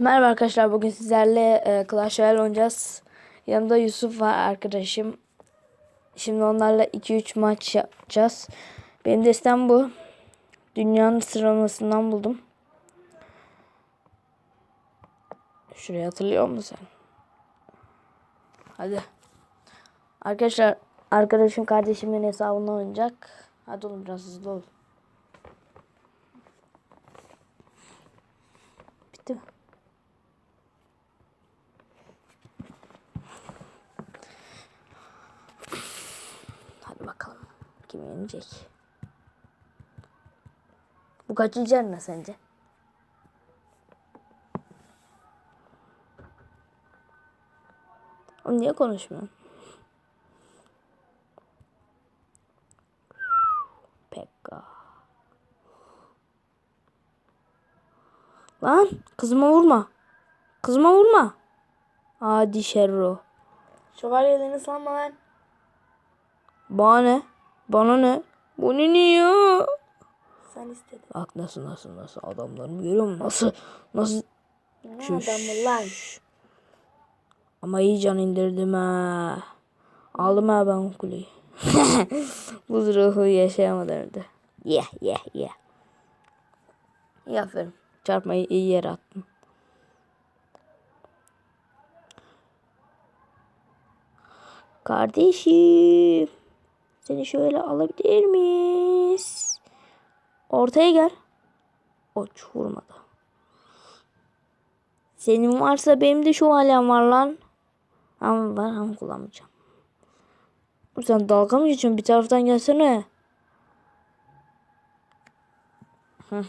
Merhaba arkadaşlar bugün sizlerle e, Clash Royale oynayacağız. Yanımda Yusuf var arkadaşım. Şimdi onlarla 2-3 maç yapacağız. Benim destem bu. Dünyanın sıralamasından buldum. Şurayı hatırlıyor musun sen? Hadi. Arkadaşlar arkadaşım kardeşimin hesabından oynayacak. Hadi oğlum biraz hızlı ol. Bitti mi? Hadi bakalım. Kim yenecek? Bu kaçıncı arena sence? Oğlum niye konuşmuyorsun? Pekka. Lan kızıma vurma. Kızıma vurma. Adi Şerro. Şövalyelerini sanma lan. Bana ne? Bana ne? Bu ne ne ya? Sen istedin. Bak nasıl nasıl nasıl adamlarımı görüyor musun? Nasıl nasıl Ne Şuş. adamı lan. ama iyi can indirdim ha. Aldım ha ben kuleyi. Bu ruhu yaşayamadı orada. Yeah yeah yeah. İyi aferin. Çarpmayı iyi yere attın. Kardeşim. Seni şöyle alabilir miyiz? Ortaya gel. Oç vurmadı. Senin varsa benim de şu alem var lan. Ama var ama kullanmayacağım. Sen dalga mı geçiyorsun? Bir taraftan gelsene. Hı.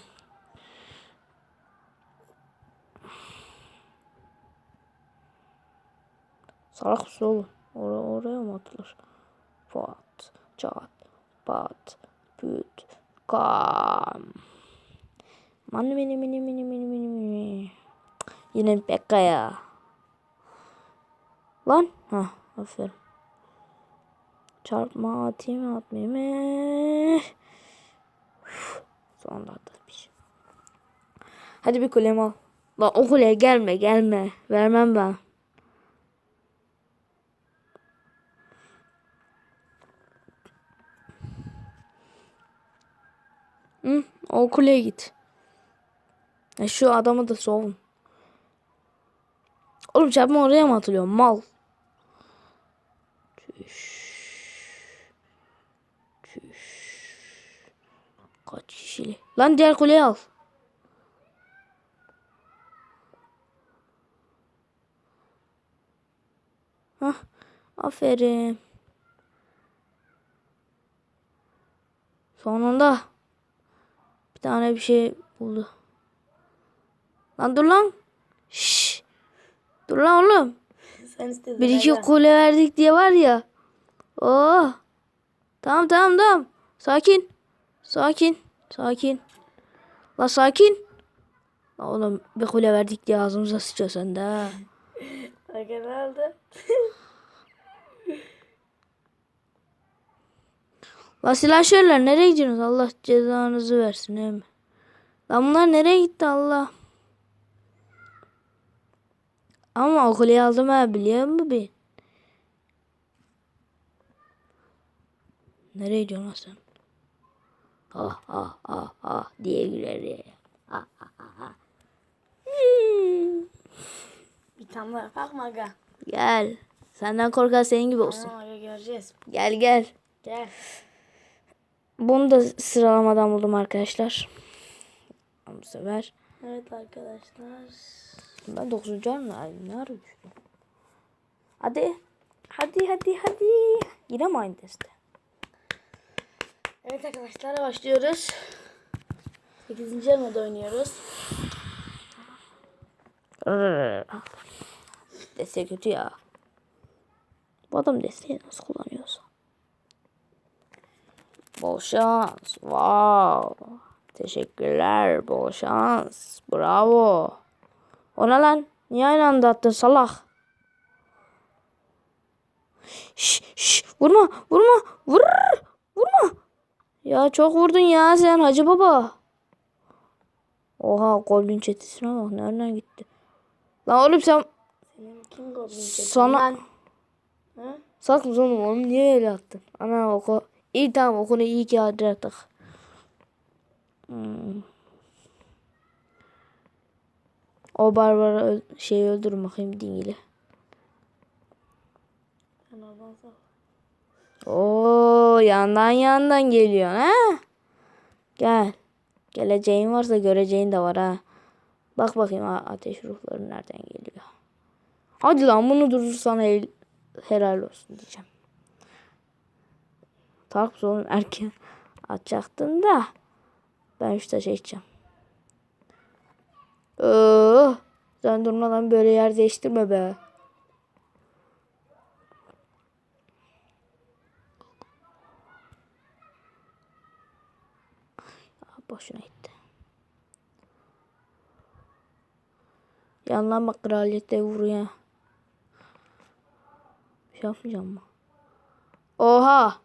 Salak mısın oğlum? Oraya, oraya mı atılır? Pat, çat, pat, püt, kam. Mani mini mini mini mini mini mini. Yine Pekka. Lan. Ha, aferin. Çarpma atayım mı atmayayım mı? Üf, Sonunda atmış. Hadi bir kulemi al. Lan o kuleye gelme gelme. Vermem ben. Hı, o kuleye git. Ya şu adamı da sovun. Oğlum çarpma oraya mı atılıyor? Mal. Çüş. Çüş. Kaç kişili? Lan diğer kuleyi al. Hah. Aferin. Sonunda bir tane bir şey buldu. Lan dur lan. Şşş. Dur lan oğlum. Sen istedin. Bir iki kule verdik diye var ya. Oh. Tamam tamam tamam. Sakin. Sakin. Sakin. La sakin. La oğlum bir kule verdik diye ağzımıza sıçıyor sen de. ha. Ne oldu? La silahşörler nereye gidiyorsunuz? Allah cezanızı versin he mi? Lan bunlar nereye gitti Allah? Ama o kuleyi aldım ha biliyor musun bir? Nereye gidiyorsun sen? Ah ah ah ah diye güler. Ah ah ah. Hmm. Bir daha yapak mı aga? Gel. Senden korkan senin gibi olsun. Aga göreceğiz. Gel gel. Gel. Bunu da sıralamadan buldum arkadaşlar. Bu sefer Evet arkadaşlar. Ben 9. arına ay ne düştüm. Hadi. Hadi hadi hadi. Yine mi aynı deste? Evet arkadaşlar başlıyoruz. 8. yarımda oynuyoruz. Deste kötü ya. Bu adam desteği nasıl kullanıyorsa. Bol şans. Wow. Teşekkürler. Bol şans. Bravo. Ona lan. Niye aynı anda attın salak? Şş, şş, vurma, vurma, vur, vurma. Ya çok vurdun ya sen Hacı Baba. Oha golün çetesine bak nereden gitti. Lan oğlum sen Senin kim çekti? Sana- Lan. Ha? sak mısın oğlum onu niye öyle attın? Ana oku. İyi tamam okunu iyi ki harcadık. Hmm. O barbara öl şeyi öldürün bakayım dingili. Oo yandan yandan geliyor ha? Gel. Geleceğin varsa göreceğin de var ha. Bak bakayım ateş ruhları nereden geliyor. Hadi lan bunu durdursan el, helal olsun diyeceğim. Oğlum erken atacaktın da ben şu taşı içeceğim. Oo, sen durmadan böyle yer değiştirme be. Boşuna gitti. Yandan bak kraliyette vuruyor. Bir şey yapmayacağım mı? Oha!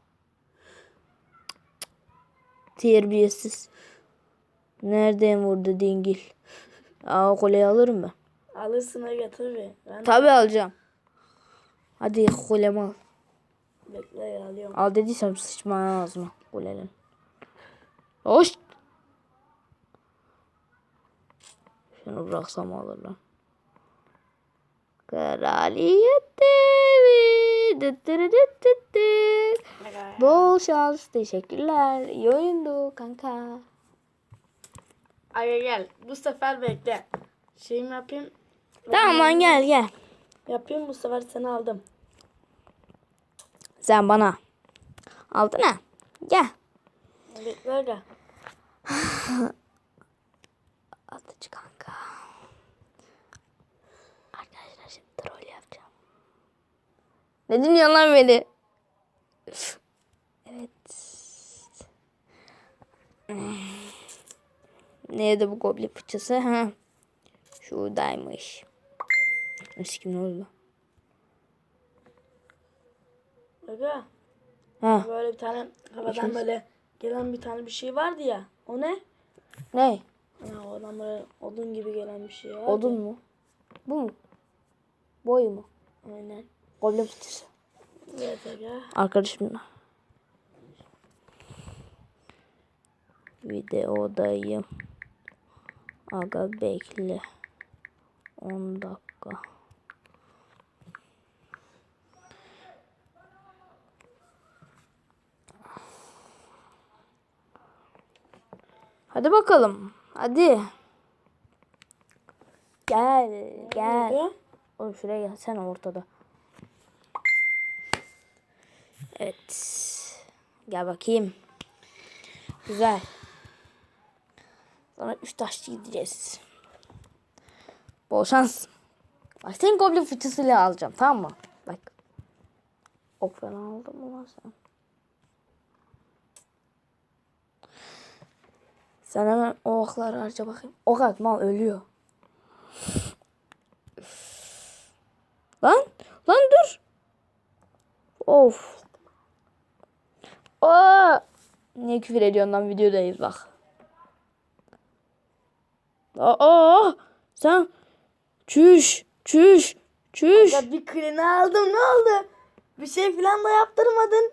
Terbiyesiz. Nereden vurdu dingil? Aa koleyi alırım ben. Alırsın aga tabii. Ben Tabi alacağım. Hadi kolemi al. bekle ya alıyorum. Al dediysem sıçma ağzıma kulelerin. Hoş. Şunu bıraksam alır lan. Kraliyet devi. Dıt dırı dıt dıt dıt. Aga. Bol şans. Teşekkürler. İyi oyundu kanka. Aga gel. Bu sefer bekle. Şeyimi yapayım. Tamam lan gel gel. Yapayım bu sefer seni aldım. Sen bana. Aldın ha. Gel. Bekle aga. Atıcı kanka. Arkadaşlar şimdi troll yapacağım. Ne dinliyorsun lan beni? Evet. Neydi bu goblin fıçısı? Ha. Şuradaymış. Eski ne oldu? Aga. Ha. Böyle bir tane havadan böyle gelen bir tane bir şey vardı ya. O ne? Ne? Ha, havadan böyle odun gibi gelen bir şey var. Odun mu? Bu mu? Boy mu? Aynen. Goblin fıçısı. Evet aga. Arkadaşımla. Videodayım. Aga bekle. 10 dakika. Hadi bakalım. Hadi. Gel, gel. Oğlum şuraya gel sen ortada. Evet. Gel bakayım. Güzel. Sonra üç taşçı gideceğiz. Bol şans. Bak senin goblin fıçısıyla alacağım tamam mı? Bak. Ok falan aldın mı lan sen? Sen hemen o okları harca bakayım. Ok atma ölüyor. Lan. Lan dur. Of. Aa! Niye küfür ediyorsun lan videodayız bak. Aa! Sen çüş çüş çüş. Ya bir klini aldım ne oldu? Bir şey falan da yaptırmadın.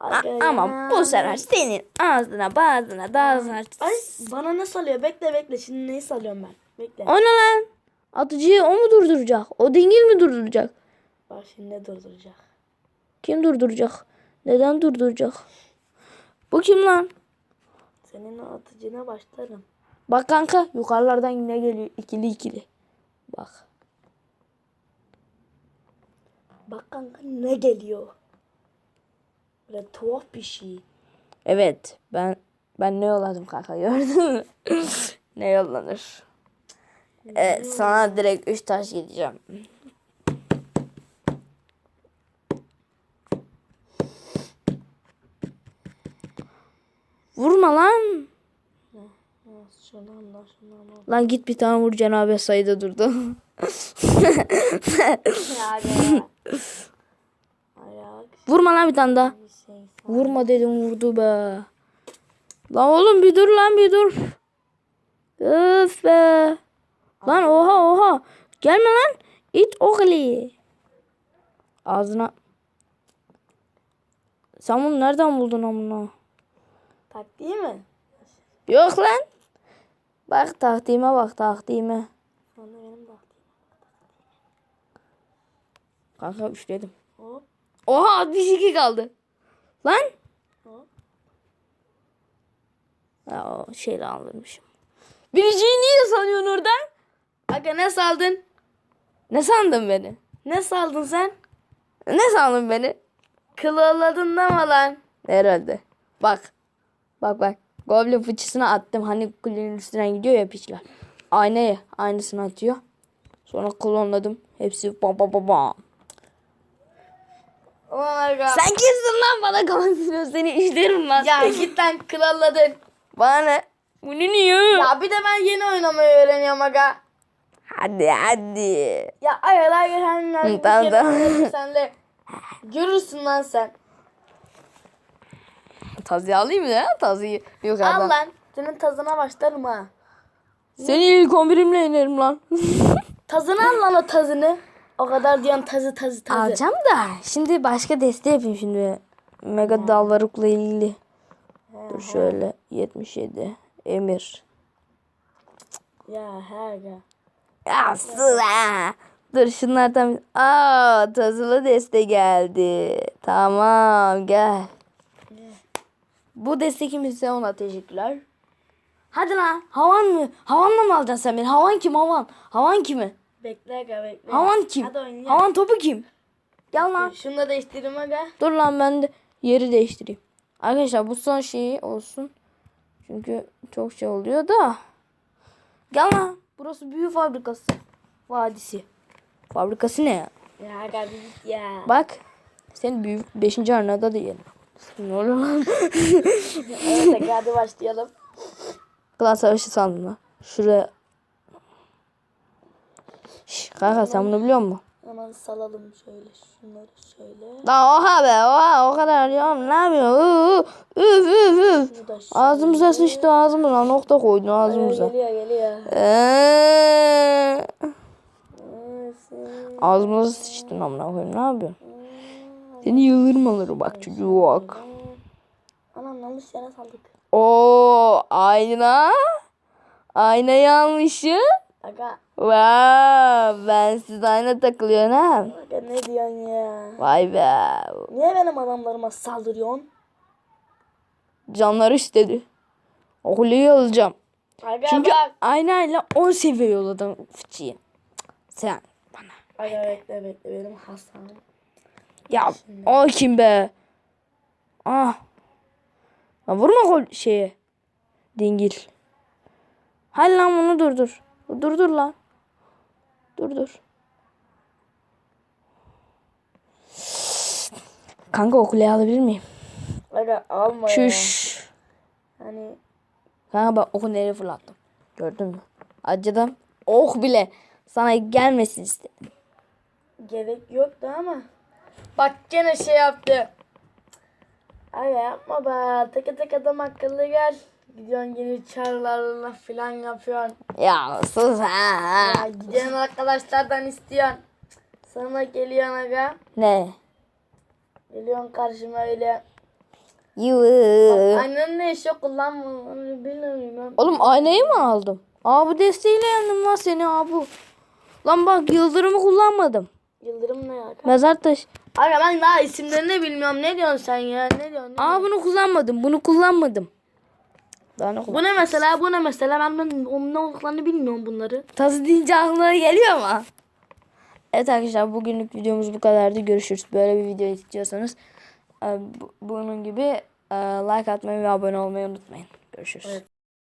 Aga A- ama bu sefer senin ağzına bağzına dağzına. Ay bana ne salıyor? Bekle bekle. Şimdi neyi salıyorum ben? Bekle. O ne lan? Atıcıyı o mu durduracak? O dingil mi durduracak? Bak şimdi ne durduracak? Kim durduracak? Neden durduracak? Bu kim lan? Senin atıcına başlarım. Bak kanka yukarılardan yine geliyor ikili ikili. Bak. Bak kanka ne geliyor? Böyle tuhaf bir şey. Evet ben ben ne yolladım kanka gördün mü? ne yollanır? Evet sana direkt 3 taş gideceğim. Vurma lan. Lan git bir tane vur cenabet sayıda durdu. Vurma lan bir tane daha. Vurma dedim vurdu be. Lan oğlum bir dur lan bir dur. Öf be. Lan oha oha. Gelme lan. İt oğli. Ağzına. Sen bunu nereden buldun amına? Taktiği mi? Yok lan. Bak taktiğime bak taktiğime. Sonra benim taktiğim. Kanka üçledim. Hop. Oha 62 kaldı. Lan. Hop. Ya o şeyle aldırmışım. Biriciyi niye sanıyorsun oradan? Aga ne saldın? Ne sandın beni? Ne saldın sen? Ne sandın beni? Kılığladın deme lan. Herhalde. Bak. Bak bak. Goblin fıçısına attım. Hani kulenin üstüne gidiyor ya piçler. Aynaya aynısını atıyor. Sonra klonladım. Hepsi bam bam bam bam. Aga. Sen kimsin lan bana kalın seni işlerim lan. Ya git lan kılığladın. Bana ne? Bu ne niye? Ya bir de ben yeni oynamayı öğreniyorum aga. Hadi hadi. Ya ayalar geçenler. Tamam, tamam. Sen de görürsün lan sen. Tazı alayım mı ya? Tazıyı yukarıdan. Al lan. Senin tazına başlarım ha. Seni ilk 11'imle inerim lan. Tazını al lan o tazını. O kadar diyorsun tazı tazı tazı. Alacağım da. Şimdi başka deste yapayım şimdi. Mega Dalvaruk'la ilgili. Dur şöyle 77. Emir. Ya he aga. Ya sıra. Dur şunlardan. Aa tazılı deste geldi. Tamam gel. Bu deste kimse ona teşekkürler. Hadi lan. Havan mı? Havanla mı alacaksın sen beni? Havan kim havan? Havan kimi? Bekle aga bekle. Havan kim? Hadi oynayalım. Havan topu kim? Gel lan. Şunu da değiştireyim aga. Dur lan ben de yeri değiştireyim. Arkadaşlar bu son şeyi olsun. Çünkü çok şey oluyor da. Gel lan. Burası büyü fabrikası. Vadisi. Fabrikası ne ya? Ya aga ya. Bak. Senin büyük 5. arnada da yiyelim. Ne oluyor evet aga hadi başlayalım. Klan savaşı sandım lan. Şuraya. Şş, kanka sen bunu biliyor musun? Hemen salalım şöyle şunları şöyle. Lan oha be oha o kadar ya ne yapıyorsun? Üf üf üf. Da. Ağzımıza sıçtı ağzımıza nokta koydun ağzımıza. Geliyor geliyor. Eee, Nasıl? Ağzımıza sıçtın amına koyayım ne yapıyorsun? Seni yıldırmaları bak çocuk. Anam yanlış yere saldık. Oo ayna. Aynayı almışım. Aga, Wow, ben siz ayna takılıyorsun ha. aga ne diyorsun ya? Vay be. Niye benim adamlarıma saldırıyorsun? Canları istedi. Okuleyi alacağım. Aga Çünkü bak. aynayla 10 seviye yolladım fıçıyı. Sen bana. Aga bekle bekle benim hastam. Ya o kim be? Ah. Lan vurma gol şeye. Dingil. Hadi lan bunu durdur. Durdur lan. Durdur. Kanka o kuleyi alabilir miyim? Aga alma ya. Çüş. Hani Kanka bak oku nereye fırlattım. Gördün mü? Acıdım. Ok bile sana gelmesin istedim. gerek yoktu ama. Bak gene şey yaptı. Aga yapma be. Tek tek adam akıllı gel. Gidiyorsun yeni çarlarla falan yapıyorsun. Ya sus ha. Ya giden arkadaşlardan istiyorsun. Sana geliyorsun aga. Ne? Geliyorsun karşıma öyle. Yuh. Annen ne işi kullanma. Onu bilmiyorum. Oğlum aynayı mı aldım? Aa bu desteğiyle yendim lan seni aa bu. Lan bak yıldırımı kullanmadım. Yıldırım ne ya? Mezar taş. Aga ben daha isimlerini bilmiyorum. Ne diyorsun sen ya? Ne diyorsun? Ne Aa bunu kullanmadım. Bunu kullanmadım. Daha ne kullan? Bu ne mesela? Bu ne mesela? Ben, ben onun ne olduklarını bilmiyorum bunları. Tazı deyince aklına geliyor mu? Evet arkadaşlar bugünlük videomuz bu kadardı. Görüşürüz. Böyle bir video istiyorsanız e, bu- bunun gibi e, like atmayı ve abone olmayı unutmayın. Görüşürüz.